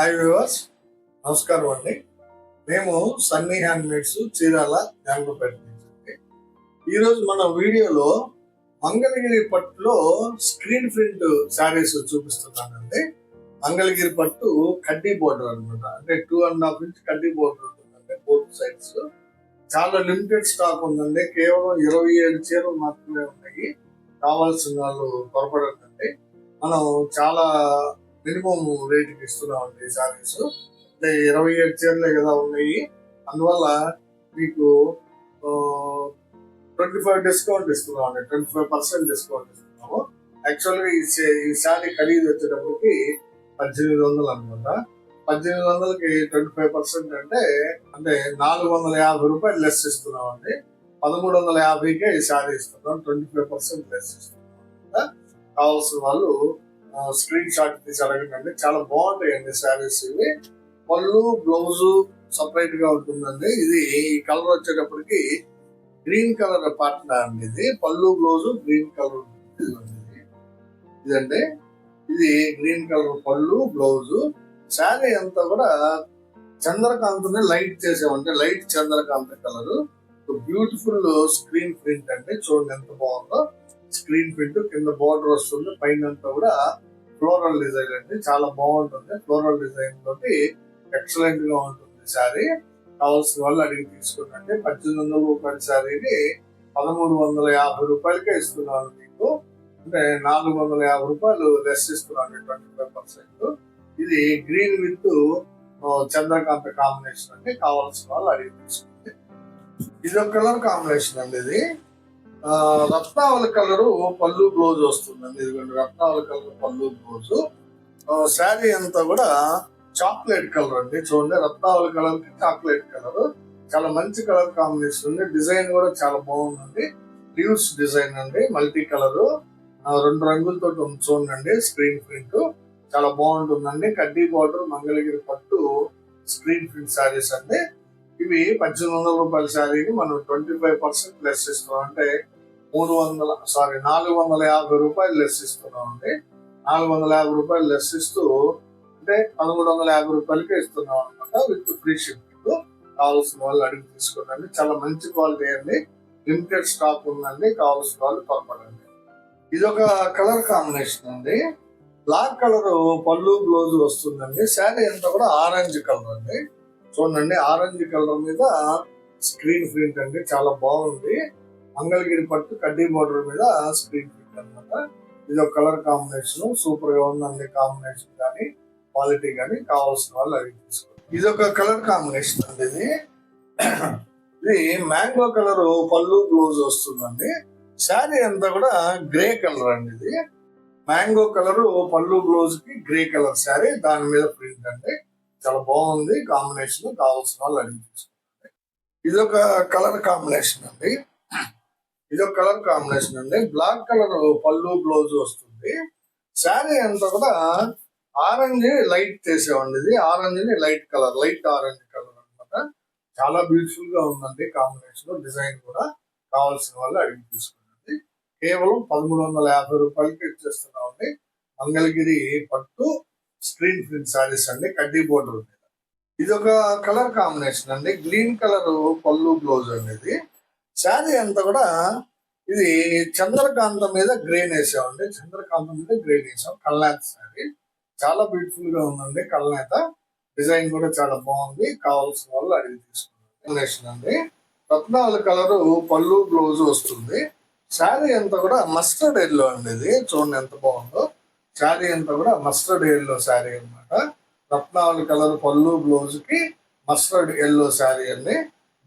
Hi viewers నమస్కారం అండి. మేము సన్నీ హ్యాండ్మేడ్స్ చీరాల జ్ఞానపేట నుంచి ఈరోజు మన వీడియోలో మంగళగిరి పట్టులో స్క్రీన్ ప్రింట్ శారీస్ చూపిస్తున్నానండి. మంగళగిరి పట్టు కడ్డీ బోర్డర్ అన్నమాట. అంటే టూ అండ్ హాఫ్ ఇంచ్ కడ్డీ బోర్డర్ ఉంటుందండి బోర్డ్ సైడ్స్ చాలా లిమిటెడ్ స్టాక్ ఉందండి. కేవలం ఇరవై ఏడు చీరలు మాత్రమే ఉన్నాయి. కావాల్సిన వాళ్ళు త్వరపడండి. మనం చాలా మినిమం రేటుకి ఇస్తున్నామండి శారీస్ అంటే ఇరవై ఏడు చీరలే కదా ఉన్నాయి. అందువల్ల మీకు ట్వంటీ ఫైవ్ డిస్కౌంట్ ఇస్తున్నామండి ట్వంటీ ఫైవ్ పర్సెంట్ డిస్కౌంట్ ఇస్తున్నాము. యాక్చువల్గా ఈ ఈ శారీ ఖరీదు వచ్చేటప్పటికి పద్దెనిమిది వందలు అనమాట పద్దెనిమిది వందలకి ట్వంటీ ఫైవ్ పర్సెంట్ అంటే అంటే నాలుగు వందల యాభై రూపాయలు లెస్ ఇస్తున్నామండి పదమూడు వందల యాభైకే ఈ శారీ ఇస్తున్నాం. ట్వంటీ ఫైవ్ పర్సెంట్ లెస్ ఇస్తున్నాం. కావాల్సిన వాళ్ళు స్క్రీన్ షాట్ తీసి అడగండి. చాలా బాగుంటాయండి శారీస్ ఇవి. పళ్ళు బ్లౌజు సపరేట్గా ఉంటుందండి. ఇది ఈ కలర్ వచ్చేటప్పటికి గ్రీన్ కలర్ పార్ట్నర్ అండి ఇది. పళ్ళు బ్లౌజ్ గ్రీన్ కలర్ ఉంటుంది ఇదండి. ఇది గ్రీన్ కలర్ పళ్ళు బ్లౌజ్ శారీ అంతా కూడా చంద్రకాంతని లైట్ చేసామంటే లైట్ చంద్రకాంత కలర్ బ్యూటిఫుల్ స్క్రీన్ ప్రింట్ అండి. చూడండి ఎంత బాగుందో. స్క్రీన్ ప్రింట్ కింద బోర్డర్ వస్తుంది. పైన అంతా కూడా ఫ్లోరల్ డిజైన్ అండి చాలా బాగుంటుంది. ఫ్లోరల్ డిజైన్ తోటి ఎక్సలెంట్గా ఉంటుంది సారీ కావాల్సిన వాళ్ళు అడిగి తీసుకున్నట్టే పద్దెనిమిది వందల రూపాయల శారీని పదమూడు వందల యాభై రూపాయలకే ఇస్తున్నాను మీకు. అంటే నాలుగు వందల యాభై రూపాయలు లెస్ ఇస్తున్నాను ట్వంటీ ఫైవ్ పర్సెంట్ ఇది గ్రీన్ విత్ చంద్రకాంత కాంబినేషన్ అండి. కావాల్సిన వాళ్ళు అడిగి తీసుకుంటే ఇది ఒక కలర్ కాంబినేషన్ అండి ఇది. రత్నావళి కలర్ పళ్ళు బ్లౌజ్ వస్తుందండి. ఇదిగోండి రత్నావళి కలర్ పళ్ళు బ్లౌజ్. శారీ అంతా కూడా చాక్లెట్ కలర్ అండి. చూడండి రత్నావళి కలర్కి చాక్లెట్ కలర్. చాలా మంచి కలర్ కాంబినేషన్ ఉంది. డిజైన్ కూడా చాలా బాగుందండి. లీవ్స్ డిజైన్ అండి మల్టీ కలర్. రెండు రంగులతో ఉంది చూడండి స్క్రీన్ ప్రింట్. చాలా బాగుంటుందండి. కడ్డీ బార్డర్ మంగళగిరి పట్టు స్క్రీన్ ప్రింట్ శారీస్ అండి. ఇవి పద్దెనిమిది వందల రూపాయల శారీని మనం ట్వంటీ ఫైవ్ పర్సెంట్ లెస్ ఇస్తున్నాం. అంటే మూడు వందల సారీ నాలుగు వందల యాభై రూపాయలు లెస్ ఇస్తున్నాం అండి. నాలుగు వందల యాభై రూపాయలు లెస్ ఇస్తూ అంటే పదమూడు వందల యాభై రూపాయలకే ఇస్తున్నాం అనమాట విత్ ఫ్రీ షిప్పింగ్ కావాల్సిన వాళ్ళు అడిగి తీసుకోండి. చాలా మంచి క్వాలిటీ అండి. లిమిటెడ్ స్టాక్ ఉందండి. కావాల్సిన వాళ్ళు త్వరపడండి ఇది ఒక కలర్ కాంబినేషన్ అండి. బ్లాక్ కలర్ పళ్ళు బ్లౌజ్ వస్తుందండి. శారీ అంతా కూడా ఆరెంజ్ కలర్ అండి. చూడండి ఆరెంజ్ కలర్ మీద స్క్రీన్ ప్రింట్ అండి చాలా బాగుంది. మంగళగిరి పట్టు కడ్డీ బోర్డర్ మీద స్క్రీన్ ప్రింట్ అన్నమాట. ఇది ఒక కలర్ కాంబినేషన్ సూపర్గా ఉందండి కాంబినేషన్ కానీ క్వాలిటీ కానీ కావాల్సిన వాళ్ళు అవి తీసుకోండి. ఇది ఒక కలర్ కాంబినేషన్ అండి ఇది. ఇది మ్యాంగో కలర్ పళ్ళు బ్లౌజ్ వస్తుందండి. శారీ అంతా కూడా గ్రే కలర్ అండి ఇది. మ్యాంగో కలర్ పళ్ళు బ్లౌజ్కి గ్రే కలర్ శారీ దాని మీద ప్రింట్ అండి. చాలా బాగుంది. కాంబినేషన్ కావాల్సిన వాళ్ళు అడిగి ఇదొక ఇది ఒక కలర్ కాంబినేషన్ అండి. ఇది ఒక కలర్ కాంబినేషన్ అండి బ్లాక్ కలర్ పళ్ళు బ్లౌజ్ వస్తుంది. శారీ అంతా కూడా ఆరెంజ్ లైట్ చేసామండి ఇది. ఆరెంజ్ని light colour light orange colour అన్నమాట. చాలా బ్యూటిఫుల్గా ఉందండి కాంబినేషన్ డిజైన్ కూడా కావాల్సిన వాళ్ళు అడిగి తీసుకున్నది కేవలం పదమూడు వందల యాభై రూపాయలకి ఇచ్చేస్తున్నామండి. మంగళగిరి పట్టు స్క్రీన్ ప్రింట్ సారీస్ అండి కడ్డీ బోర్డర్ మీద ఇది ఒక కలర్ కాంబినేషన్ అండి గ్రీన్ కలర్ పళ్ళు బ్లౌజ్ అండి ఇది శారీ అంతా కూడా ఇది చంద్రకాంత మీద గ్రీన్ వేసామండి చంద్రకాంత మీద గ్రీన్ వేసాం కల్నాథ్ శారీ. చాలా బ్యూటిఫుల్గా ఉందండి కల్నేత. డిజైన్ కూడా చాలా బాగుంది కావాల్సిన వాళ్ళు అడిగి తీసుకున్నారు అండి. రత్నాల కలర్ పళ్ళు బ్లౌజ్ వస్తుంది. శారీ అంతా కూడా మస్టర్డ్ ఎల్లో అండి ఇది చూడండి ఎంత బాగుందో. శారీ అంతా కూడా మస్టర్డ్ ఎల్లో శారీ అన్నమాట. రత్నావళి కలర్ పళ్ళు బ్లౌజ్కి మస్టర్డ్ ఎల్లో శారీ అండి.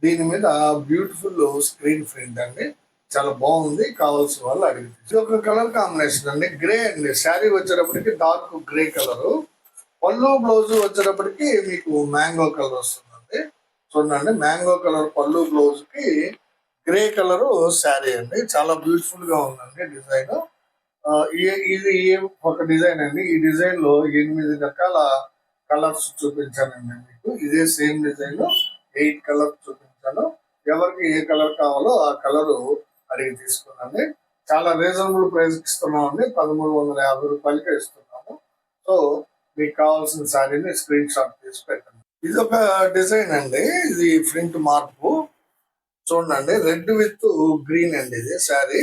దీని మీద బ్యూటిఫుల్ స్క్రీన్ ప్రింట్ అండి. చాలా బాగుంది. కావాల్సిన వాళ్ళు అడిగింది ఇది ఒక కలర్ కాంబినేషన్ అండి. గ్రే అండి. శారీ వచ్చేటప్పటికి డార్క్ గ్రే కలర్ పళ్ళు బ్లౌజ్ వచ్చేటప్పటికి మీకు మ్యాంగో కలర్ వస్తుందండి. చూడండి మ్యాంగో కలర్ పళ్ళు బ్లౌజ్కి గ్రే కలర్ శారీ అండి. చాలా బ్యూటిఫుల్గా ఉందండి డిజైన్. ఇది ఒక డిజైన్ అండి. ఈ డిజైన్లో ఎనిమిది రకాల కలర్స్ చూపించానండి మీకు. ఇదే సేమ్ డిజైన్ ఎయిట్ కలర్ చూపించాను. ఎవరికి ఏ కలర్ కావాలో ఆ కలర్ అడిగి తీసుకున్నాండి చాలా రీజనబుల్ ప్రైస్ ఇస్తున్నామండి పదమూడు వందల యాభై రూపాయలకే ఇస్తున్నాము. సో మీకు కావాల్సిన శారీని స్క్రీన్ షాట్ తీసి పెట్టండి. ఇది ఒక డిజైన్ అండి. ఇది ఫ్రంట్ మార్పు. చూడండి రెడ్ విత్ గ్రీన్ అండి ఇది శారీ.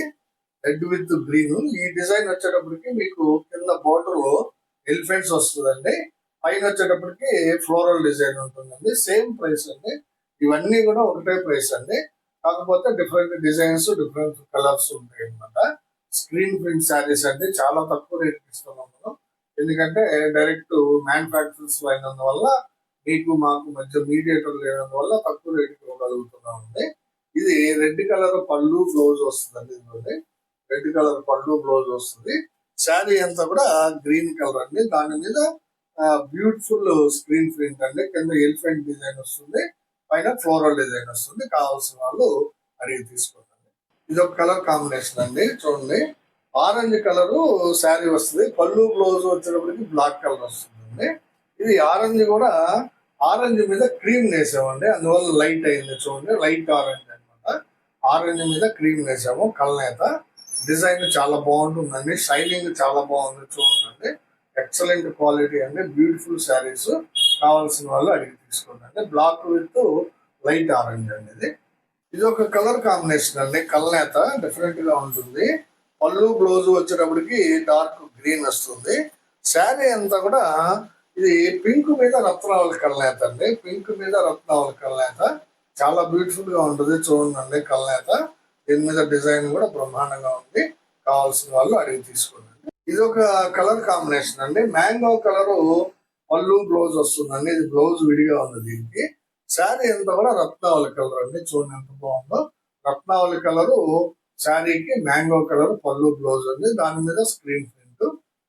Red with green. ఈ డిజైన్ వచ్చేటప్పటికి మీకు కింద బోర్డర్లో ఎలిఫెంట్స్ వస్తుందండి. పైన వచ్చేటప్పటికి ఫ్లోరల్ డిజైన్ ఉంటుందండి. సేమ్ ప్రైస్ అండి. ఇవన్నీ కూడా ఒకటే ప్రైస్ అండి. కాకపోతే డిఫరెంట్ డిజైన్స్ డిఫరెంట్ కలర్స్ ఉంటాయి అన్నమాట. స్క్రీన్ ప్రింట్ శారీస్ అండి. చాలా తక్కువ రేట్ ఇస్తున్నాం మనం. ఎందుకంటే డైరెక్ట్ మ్యానుఫ్యాక్చరర్స్ అయినందువల్ల మీకు మాకు మధ్య మీడియేటర్ లేనందువల్ల తక్కువ రేటుకి ఇవ్వగలుగుతున్నాం అండి ఇది రెడ్ కలర్ పళ్ళు బ్లౌజ్ వస్తుందండి ఇదిగోండి. రెడ్ కలర్ పళ్ళు బ్లౌజ్ వస్తుంది. శారీ అంతా కూడా గ్రీన్ కలర్ అండి. దాని మీద బ్యూటిఫుల్ స్క్రీన్ ప్రింట్ అండి. కింద ఎలిఫెంట్ డిజైన్ వస్తుంది. పైన ఫ్లోరల్ డిజైన్ వస్తుంది. కావాల్సిన వాళ్ళు అడిగి తీసుకోండి. ఇది ఒక కలర్ కాంబినేషన్ అండి. చూడండి. ఆరెంజ్ కలర్ శారీ వస్తుంది. పళ్ళు బ్లౌజ్ వచ్చేటప్పటికి బ్లాక్ కలర్ వస్తుందండి. ఇది ఆరెంజ్ కూడా ఆరెంజ్ మీద క్రీమ్ వేసామండి అందువల్ల లైట్ అయింది చూడండి. లైట్ ఆరెంజ్ అనమాట ఆరెంజ్ మీద క్రీమ్ వేసాము కలనేత డిజైన్ చాలా బాగుంటుందండి షైనింగ్ చాలా బాగుంది చూడండి. ఎక్సలెంట్ క్వాలిటీ అండి బ్యూటిఫుల్ శారీస్ కావాల్సిన వాళ్ళు అడిగి తీసుకోండి. బ్లాక్ విత్ లైట్ ఆరెంజ్ అండి ఇది. ఇది ఒక కలర్ కాంబినేషన్ అండి కల్నేత డిఫరెంట్గా ఉంటుంది. పళ్ళు బ్లౌజ్ వచ్చేటప్పటికి డార్క్ గ్రీన్ వస్తుంది. శారీ అంతా కూడా ఇది పింక్ మీద రత్నావళి కల్నేత అండి. పింక్ మీద రత్నావళి కల్నేత. చాలా బ్యూటిఫుల్గా ఉంటుంది చూడండి కల్నేత. దీని మీద డిజైన్ కూడా బ్రహ్మాండంగా ఉంది. కావాల్సిన వాళ్ళు అడిగి తీసుకోండి. ఇది ఒక కలర్ కాంబినేషన్ అండి. మ్యాంగో కలర్ పళ్ళు బ్లౌజ్ వస్తుందండి. ఇది బ్లౌజ్ విడిగా ఉంది దీనికి. శారీ అంతా కూడా రత్నావళి కలర్ అండి. చూడండి ఎంత బాగుందో. రత్నావళి కలరు శారీకి మ్యాంగో కలర్ పళ్ళు బ్లౌజ్ ఉంది దాని మీద స్క్రీన్ ప్రింట్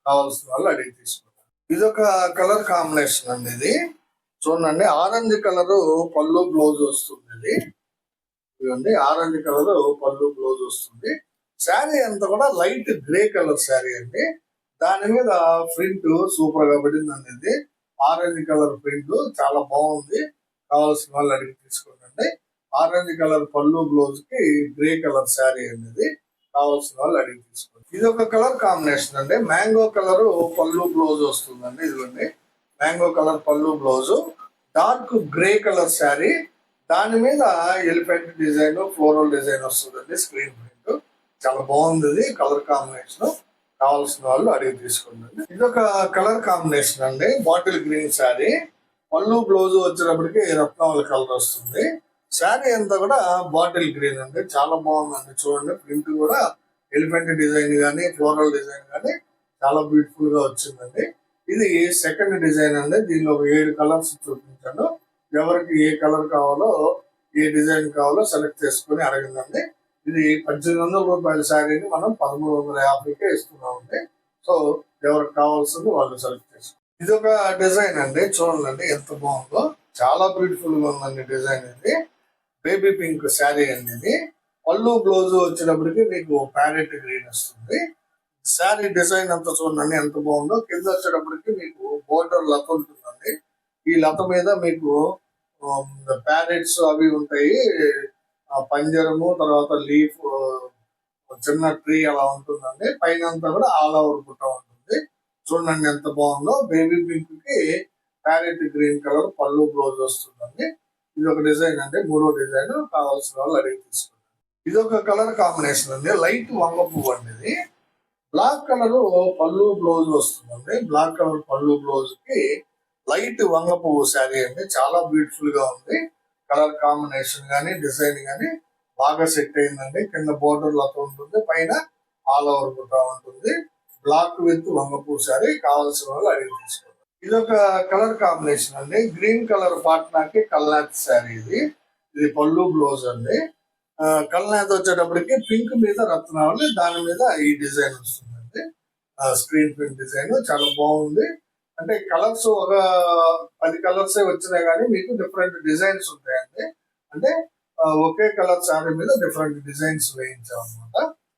కావాల్సిన వాళ్ళు అడిగి తీసుకుంటారు ఇది ఒక కలర్ కాంబినేషన్ అండి ఇది. చూడండి ఆరెంజ్ కలర్ పళ్ళు బ్లౌజ్ వస్తుంది ఇది. ఇవ్వండి ఆరెంజ్ కలర్ పళ్ళు బ్లౌజ్ వస్తుంది. శారీ అంతా కూడా లైట్ గ్రే కలర్ శారీ అండి. దాని మీద ప్రింట్ సూపర్గా పడింది అనేది. ఆరెంజ్ కలర్ ప్రింట్ చాలా బాగుంది. కావాల్సిన వాళ్ళు అడిగి తీసుకోండి. ఆరెంజ్ కలర్ పళ్ళు బ్లౌజ్కి గ్రే కలర్ శారీ అనేది కావాల్సిన వాళ్ళు అడిగి తీసుకోండి. ఇది ఒక కలర్ కాంబినేషన్ అండి. మ్యాంగో కలర్ పళ్ళు బ్లౌజ్ వస్తుందండి. ఇదిగోండి. మ్యాంగో కలర్ పళ్ళు blouse. Dark grey colour sari. దాని మీద ఎలిఫెంట్ డిజైన్ ఫ్లోరల్ డిజైన్ వస్తుందండి స్క్రీన్ ప్రింట్ చాలా బాగుంది కలర్ కాంబినేషన్ కావాల్సిన వాళ్ళు అడిగి తీసుకోండి. ఇది ఒక కలర్ కాంబినేషన్ అండి బాటిల్ గ్రీన్ శారీ పళ్ళు బ్లౌజ్ వచ్చేటప్పటికి రత్నాల కలర్ వస్తుంది. శారీ అంతా కూడా బాటిల్ గ్రీన్ అండి చాలా బాగుందండి చూడండి. ప్రింట్ కూడా ఎలిఫెంట్ డిజైన్ కానీ ఫ్లోరల్ డిజైన్ కానీ చాలా బ్యూటిఫుల్గా వచ్చిందండి. ఇది సెకండ్ డిజైన్ అండి దీనిలో ఒక ఏడు కలర్స్ చూపించాను. ఎవరికి ఏ కలర్ కావాలో ఏ డిజైన్ కావాలో సెలెక్ట్ చేసుకుని అడగండి. ఇది పద్దెనిమిది వందల రూపాయల శారీని మనం పదమూడు వందల యాభైకే ఇస్తున్నామండి. సో ఎవరికి కావాల్సింది వాళ్ళు సెలెక్ట్ చేసుకోండి ఇది ఒక డిజైన్ అండి. చూడండి ఎంత బాగుందో. చాలా బ్యూటిఫుల్గా ఉందండి డిజైన్ ఇది. బేబీ పింక్ శారీ అండి ఇది. పళ్ళు బ్లౌజ్ వచ్చేటప్పటికి మీకు ప్యారెట్ గ్రీన్ వస్తుంది. శారీ డిజైన్ అంతా చూడండి ఎంత బాగుందో. కింద వచ్చేటప్పటికి మీకు బోర్డర్ లత ఉంటుందండి. ఈ లత మీద మీకు Um, ప్యారెట్స్ అవి ఉంటాయి. పంజరము తర్వాత లీఫ్ చిన్న ట్రీ అలా ఉంటుందండి. పైన అంతా కూడా ఆల్ ఓవర్ పుట్ట ఉంటుంది. చూడండి ఎంత బాగుందో. బేబీ పింక్కి ప్యారెట్ గ్రీన్ కలర్ పళ్ళు బ్లౌజ్ వస్తుందండి. ఇది ఒక డిజైన్ అండి. మూడో డిజైన్ కావాల్సిన వాళ్ళు అడిగి తీసుకుంటారు ఇది ఒక కలర్ కాంబినేషన్ అండి. లైట్ వంగ పువ్వు అండి ఇది. బ్లాక్ కలర్ పళ్ళు బ్లౌజ్ వస్తుందండి. బ్లాక్ కలర్ పళ్ళు బ్లౌజ్కి లైట్ వంగ పువ్వు శారీ అండి. చాలా బ్యూటిఫుల్గా ఉంది. కలర్ కాంబినేషన్ కానీ డిజైన్ కానీ బాగా సెట్ అయిందండి. కింద బోర్డర్లతో ఉంటుంది. పైన ఆల్ ఓవర్ బుట్ట ఉంటుంది. బ్లాక్ విత్ వంగపూ శారీ. కావాల్సిన వాళ్ళు అడిగి తీసుకోండి. ఇది ఒక కలర్ కాంబినేషన్ అండి. గ్రీన్ కలర్ పాట్నాకి కల్నాథ్ శారీ ఇది. ఇది పళ్ళు బ్లౌజ్ అండి. కల్నాథ్ వచ్చేటప్పటికి పింక్ మీద రత్నావళి దాని మీద ఈ డిజైన్ వస్తుందండి. Screen print design. చాలా బాగుంది. అంటే కలర్స్ ఒక పది కలర్స్ వచ్చినాయి కానీ మీకు డిఫరెంట్ డిజైన్స్ ఉంటాయండి. అంటే ఒకే కలర్ శారీ మీద డిఫరెంట్ డిజైన్స్ వేయించాం అనమాట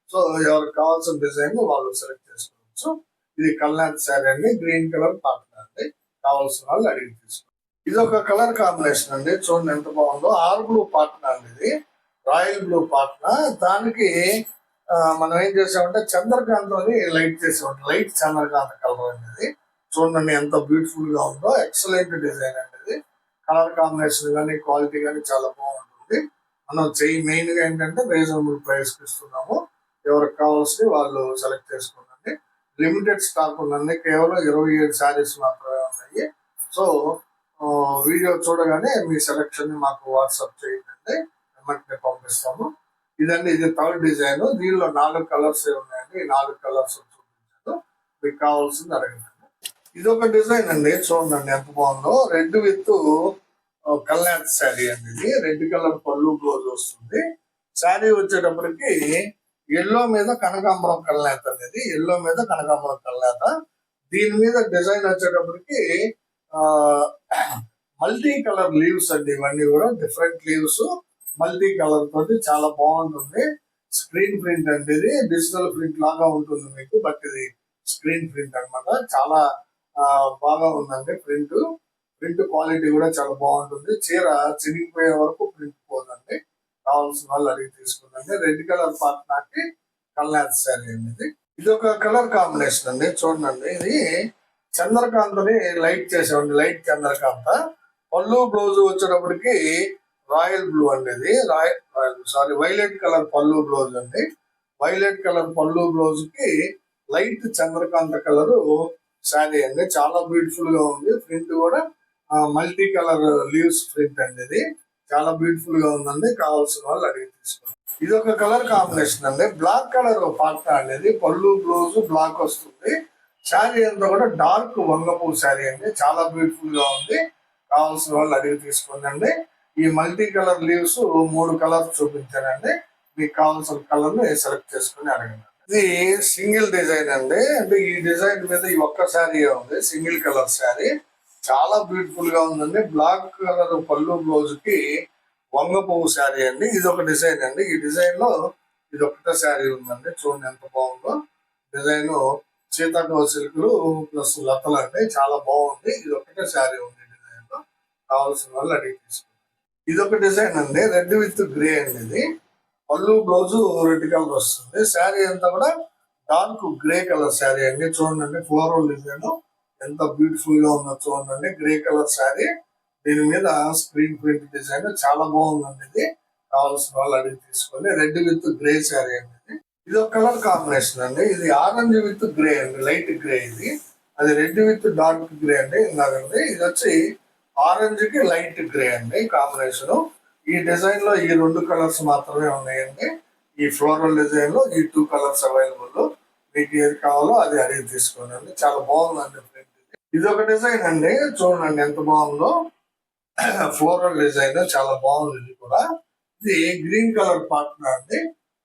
సో ఎవరికి కావాల్సిన డిజైన్ వాళ్ళు సెలెక్ట్ చేసుకోవచ్చు. ఇది కల్నాథ్ శారీ అండి. గ్రీన్ కలర్ పాటన అండి. కావాల్సిన వాళ్ళు అడిగి తీసుకోండి. ఇది ఒక కలర్ కాంబినేషన్ అండి. చూడండి ఎంత బాగుందో. ఆర్ బ్లూ పాటన అండి ఇది. రాయల్ బ్లూ పాటన దానికి మనం ఏం చేసామంటే చంద్రకాంత్ అని లైట్ చేసామంటే లైట్ చంద్రకాంత్ కలర్ అనేది చూడండి ఎంత బ్యూటిఫుల్గా ఉందో. ఎక్సలెంట్ డిజైన్ అనేది ఇది కలర్ కాంబినేషన్ కానీ క్వాలిటీ కానీ చాలా బాగుంటుంది. మనం చెయ్యి మెయిన్గా ఏంటంటే రీజనబుల్ ప్రైస్ ఇస్తున్నాము. ఎవరికి కావాల్సి వాళ్ళు సెలెక్ట్ చేసుకోండి. లిమిటెడ్ స్టాక్ ఉందండి. కేవలం ఇరవై ఏడు శారీస్ మాత్రమే ఉన్నాయి. సో వీడియో చూడగానే మీ సెలెక్షన్ని మాకు వాట్సాప్ చేయండి. వెంటనే పంపిస్తాము. ఇదండి ఇది థర్డ్ డిజైన్ దీనిలో నాలుగు కలర్స్ ఉన్నాయండి? ఈ నాలుగు కలర్స్ చూపించాను. మీకు కావాల్సింది అడగండి. ఇది ఒక డిజైన్ అండి చూడండి ఎంత బాగుందో. రెడ్ విత్ కల్యాణ్ శారీ అండి ఇది రెడ్ కలర్ పళ్ళు బ్లౌజ్ వస్తుంది. శారీ వచ్చేటప్పటికి ఎల్లో మీద కనకాంబరం కల్నేత అనేది ఎల్లో మీద కనకాంబరం కల్నేత దీని మీద డిజైన్ వచ్చేటప్పటికి మల్టీ కలర్ లీవ్స్ అండి. ఇవన్నీ కూడా డిఫరెంట్ లీవ్స్. మల్టీ కలర్ తోటి చాలా బాగుంటుంది. స్క్రీన్ ప్రింట్ అంటే ఇది. డిజిటల్ ప్రింట్ లాగా ఉంటుంది మీకు బట్ ఇది స్క్రీన్ ప్రింట్ అన్నమాట. చాలా బాగా ఉందండి ప్రింట్. ప్రింట్ క్వాలిటీ కూడా చాలా బాగుంటుంది. చీర చిరిగిపోయే వరకు ప్రింట్ పోదండి. కావాల్సిన వాళ్ళు అడిగి తీసుకుందండి రెడ్ కలర్ పార్ట్ నాటి కల్నాథ్ శారీ అనేది ఇది ఒక కలర్ కాంబినేషన్ అండి. చూడండి. ఇది చంద్రకాంతని లైట్ చేసామండి లైట్ చంద్రకాంత. పళ్ళు బ్లౌజ్ వచ్చేటప్పటికి రాయల్ బ్లూ అనేది royal royal sorry violet colour పళ్ళు బ్లౌజ్ అండి. వైలెట్ కలర్ పళ్ళు బ్లౌజ్కి లైట్ చంద్రకాంత కలర్ శారీ అండి. చాలా బ్యూటిఫుల్గా ఉంది. ప్రింట్ కూడా మల్టీ కలర్ లీవ్స్ ప్రింట్ అండి ఇది. చాలా బ్యూటిఫుల్గా ఉందండి. కావాల్సిన వాళ్ళు అడిగి తీసుకోండి. ఇది ఒక కలర్ కాంబినేషన్ అండి. బ్లాక్ కలర్ పాట అనేది పళ్ళు బ్లౌజ్ బ్లాక్ వస్తుంది. శారీ అంతా కూడా డార్క్ వంగపూ శారీ అండి. చాలా బ్యూటిఫుల్గా ఉంది. కావాల్సిన వాళ్ళు అడిగి తీసుకోండి ఈ మల్టీ కలర్ లీవ్స్ మూడు కలర్స్ చూపించారండి మీకు కావాల్సిన కలర్ని సెలెక్ట్ చేసుకుని అడగండి. ఇది సింగిల్ డిజైన్ అండి. అంటే ఈ డిజైన్ మీద ఈ ఒక్క శారీ ఉంది. Single colour sari. చాలా బ్యూటిఫుల్గా ఉందండి. బ్లాక్ కలర్ పళ్ళు బ్లౌజ్కి వంగ పువ్వు శారీ అండి. ఇది ఒక డిజైన్ అండి. ఈ డిజైన్లో ఇది ఒకటే శారీ ఉందండి. చూడండి ఎంత బాగుందో. డిజైన్ సీతాకోవ సిల్క్లు ప్లస్ లతలు అండి. చాలా బాగుంది. ఇది ఒకటే శారీ ఉంది డిజైన్లో. కావాల్సిన వాళ్ళు అడిగి తీసుకోండి. ఇది ఒక డిజైన్ అండి. రెడ్ విత్ గ్రే అండి ఇది. పళ్ళు బ్లౌజ్ రెడ్ కలర్ వస్తుంది. శారీ అంతా కూడా డార్క్ గ్రే కలర్ శారీ అండి. చూడండి ఫ్లోరల్ డిజైన్. ఎంత బ్యూటిఫుల్గా ఉందో చూడండి. Grey colour sari. దీని మీద స్క్రీన్ ప్రింట్ డిజైన్. చాలా బాగుందండి ఇది. కావాల్సిన వాళ్ళు అడిగి తీసుకొని రెడ్ విత్ గ్రే శారీ అండి ఇది. ఇది ఒక కలర్ కాంబినేషన్ అండి. ఇది ఆరెంజ్ విత్ గ్రే అండి. లైట్ గ్రే ఇది. అది రెడ్ విత్ డార్క్ గ్రే అండి. ఇందాకండి. ఇది వచ్చి ఆరెంజ్కి లైట్ గ్రే అండి కాంబినేషన్ ఈ డిజైన్లో ఈ రెండు కలర్స్ మాత్రమే ఉన్నాయండి. ఈ ఫ్లోరల్ డిజైన్లో ఈ టూ కలర్స్ అవైలబుల్ మీకు ఏది కావాలో అది అడిగి తీసుకోనండి చాలా బాగుందండి ప్రింట్ ఇది ఒక డిజైన్ అండి. చూడండి ఎంత బాగుందో. ఫ్లోరల్ డిజైన్ చాలా బాగుంది ఇది కూడా. ఇది గ్రీన్ కలర్ పార్ట్నర్ అండి.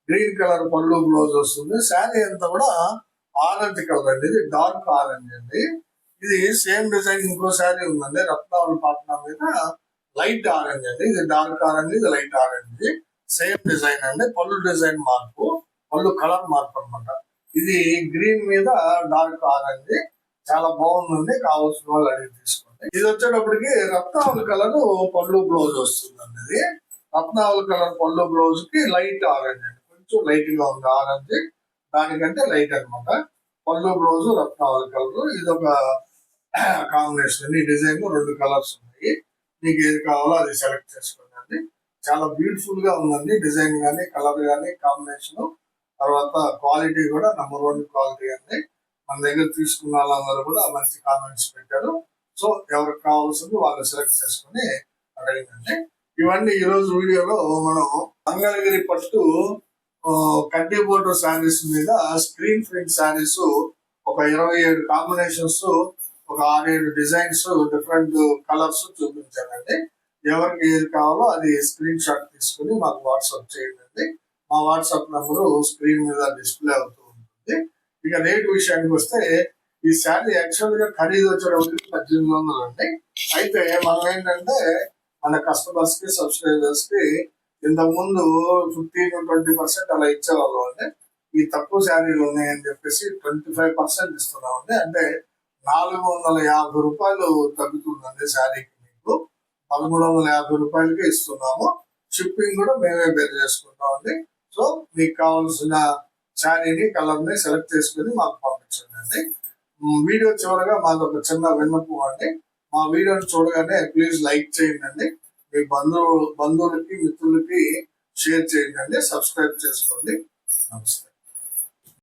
గ్రీన్ కలర్ పళ్ళు బ్లౌజ్ వస్తుంది. శారీ అంతా కూడా ఆరెంజ్ కలర్ అండి. ఇది డార్క్ ఆరెంజ్ అండి. ఇది సేమ్ డిజైన్ ఇంకో శారీ ఉందండి. రత్నావళి పాట్నా మీద లైట్ ఆరెంజ్ అండి. ఇది డార్క్ ఆరెంజ్ ఇది లైట్ ఆరెంజ్. సేమ్ డిజైన్ అండి. పళ్ళు డిజైన్ మార్పు పళ్ళు కలర్ మార్పు అన్నమాట. ఇది గ్రీన్ మీద డార్క్ ఆరెంజ్. చాలా బాగుందండి. కావాల్సిన వాళ్ళు అడిగి తీసుకోండి. ఇది వచ్చేటప్పటికి రత్నావళి కలర్ పళ్ళు బ్లౌజ్ వస్తుందండి ఇది. రత్నావళి కలర్ పళ్ళు బ్లౌజ్కి లైట్ ఆరెంజ్ అండి. కొంచెం లైట్గా ఉంది ఆరెంజ్. దానికంటే లైట్ అన్నమాట. పళ్ళు బ్లౌజ్ రత్నావళి కలర్. ఇది ఒక కాంబినేషన్ ఈ డిజైన్ రెండు కలర్స్ ఉన్నాయి. మీకు ఏది కావాలో అది సెలెక్ట్ చేసుకోండి చాలా బ్యూటిఫుల్గా ఉందండి. డిజైన్ కానీ కలర్ కానీ కాంబినేషన్ తర్వాత క్వాలిటీ కూడా నెంబర్ వన్ క్వాలిటీ అండి. మన దగ్గర తీసుకున్న వాళ్ళందరూ కూడా మంచి కామెంట్స్ పెట్టారు. సో ఎవరికి కావాల్సింది వాళ్ళు సెలెక్ట్ చేసుకుని అడిగిందండి ఇవన్నీ ఈ రోజు వీడియోలో మనం మంగళగిరి పట్టు కడ్డీ బోర్డర్ శారీస్ మీద స్క్రీన్ ప్రింట్ శారీస్ ఒక ఇరవై ఏడు కాంబినేషన్స్ ఒక ఆరేడు డిజైన్స్ డిఫరెంట్ కలర్స్ చూపించానండి ఎవరికి ఏది కావాలో అది స్క్రీన్ షాట్ తీసుకుని మాకు వాట్సాప్ చేయండి. మా వాట్సాప్ నంబరు స్క్రీన్ మీద డిస్ప్లే అవుతూ ఉంటుంది. ఇక రేట్ విషయానికి వస్తే ఈ శారీ యాక్చువల్గా ఖరీదు వచ్చేటప్పటికి పద్దెనిమిది వందలు అండి. అయితే మనం ఏంటంటే మన కస్టమర్స్కి సబ్స్క్రైబర్స్కి ఇంతకు ముందు ఫిఫ్టీన్ ట్వంటీ పర్సెంట్ అలా ఇచ్చేవాళ్ళం అండి. ఈ తక్కువ శారీలు ఉన్నాయని చెప్పేసి ట్వంటీ ఫైవ్ పర్సెంట్ ఇస్తున్నామండి అంటే నాలుగు వందల యాభై రూపాయలు తగ్గుతుందండి శారీకి మీకు. పదమూడు వందల యాభై రూపాయలకి ఇస్తున్నాము. షిప్పింగ్ కూడా మేమే బేర్ చేసుకుంటామండి. సో మీకు కావాల్సిన శారీని కలర్ని సెలెక్ట్ చేసుకుని మాకు పంపించండి. అండి వీడియో చివరగా మాది ఒక చిన్న విన్నపం అండి. మా వీడియోని చూడగానే ప్లీజ్ లైక్ చేయండి. అండి మీ బంధువు బంధువులకి మిత్రులకి షేర్ చేయండి. అండి సబ్స్క్రైబ్ చేసుకోండి. నమస్తే.